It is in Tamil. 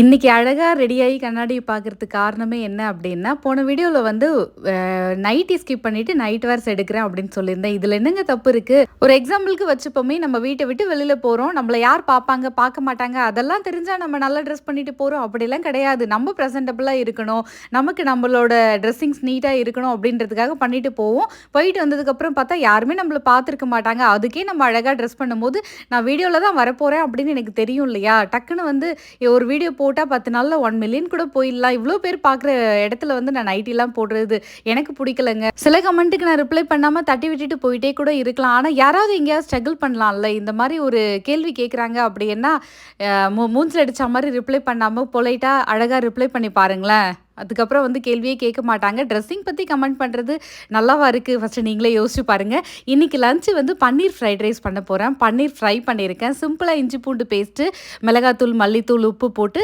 இன்றைக்கி அழகாக ரெடியாகி கண்ணாடியை பார்க்குறதுக்கு காரணமே என்ன அப்படின்னா, போன வீடியோவில் வந்து நைட்டி ஸ்கிப் பண்ணிவிட்டு நைட் வேர்ஸ் எடுக்கிறேன் அப்படின்னு சொல்லியிருந்தேன். இதில் என்னங்க தப்பு இருக்குது ஒரு எக்ஸாம்பிளுக்கு வச்சுப்போமே, நம்ம வீட்டை விட்டு வெளியில் போகிறோம் நம்மள யார் பார்ப்பாங்க, பார்க்க மாட்டாங்க. அதெல்லாம் தெரிஞ்சால் நம்ம நல்லா ட்ரெஸ் பண்ணிட்டு போகிறோம் அப்படிலாம் கிடையாது. நம்ம பிரசன்டபிளா இருக்கணும். நமக்கு நம்மளோட ட்ரெஸ்ஸிங்ஸ் நீட்டாக இருக்கணும் அப்படின்றதுக்காக பண்ணிட்டு போவோம். போயிட்டு வந்ததுக்கப்புறம் பார்த்தா யாருமே நம்மள பார்த்துருக்க மாட்டாங்க. அதுக்கே நம்ம அழகாக ட்ரெஸ் பண்ணும்போது, நான் வீடியோவில் தான் வரப்போகிறேன் அப்படின்னு எனக்கு தெரியும் இல்லையா? டக்குனு வந்து ஒரு வீடியோ போட்டால் பத்து நாளில் ஒன் மில்லியன் கூட போயிடலாம். இவ்வளோ பேர் பார்க்குற இடத்துல வந்து நான் நைட்டிலாம் போடுறது எனக்கு பிடிக்கலங்க. சில கமெண்ட்டுக்கு நான் ரிப்ளை பண்ணாமல் தட்டி விட்டுட்டு போயிட்டே கூட இருக்கலாம். ஆனால் யாராவது எங்கேயாவது ஸ்ட்ரகிள் பண்ணலாம்ல. இந்த மாதிரி ஒரு கேள்வி கேட்குறாங்க அப்படின்னா, மூ மூஞ்சில அடிச்ச மாதிரி ரிப்ளை பண்ணாமல் பொலைட்டாக அழகாக ரிப்ளை பண்ணி பாருங்களேன். அதுக்கப்புறம் வந்து கேள்வியே கேட்க மாட்டாங்க. ட்ரெஸ்ஸிங் பற்றி கமெண்ட் பண்ணுறது நல்லாவா இருக்குது ஃபஸ்ட்டு நீங்களே யோசிச்சு பாருங்க. இன்னைக்கு லஞ்சு வந்து பன்னீர் ஃப்ரைட் ரைஸ் பண்ண போகிறேன் பன்னீர் ஃப்ரை பண்ணியிருக்கேன். சிம்பிளாக இஞ்சி பூண்டு பேஸ்ட்டு, மிளகாத்தூள், மல்லித்தூள், உப்பு போட்டு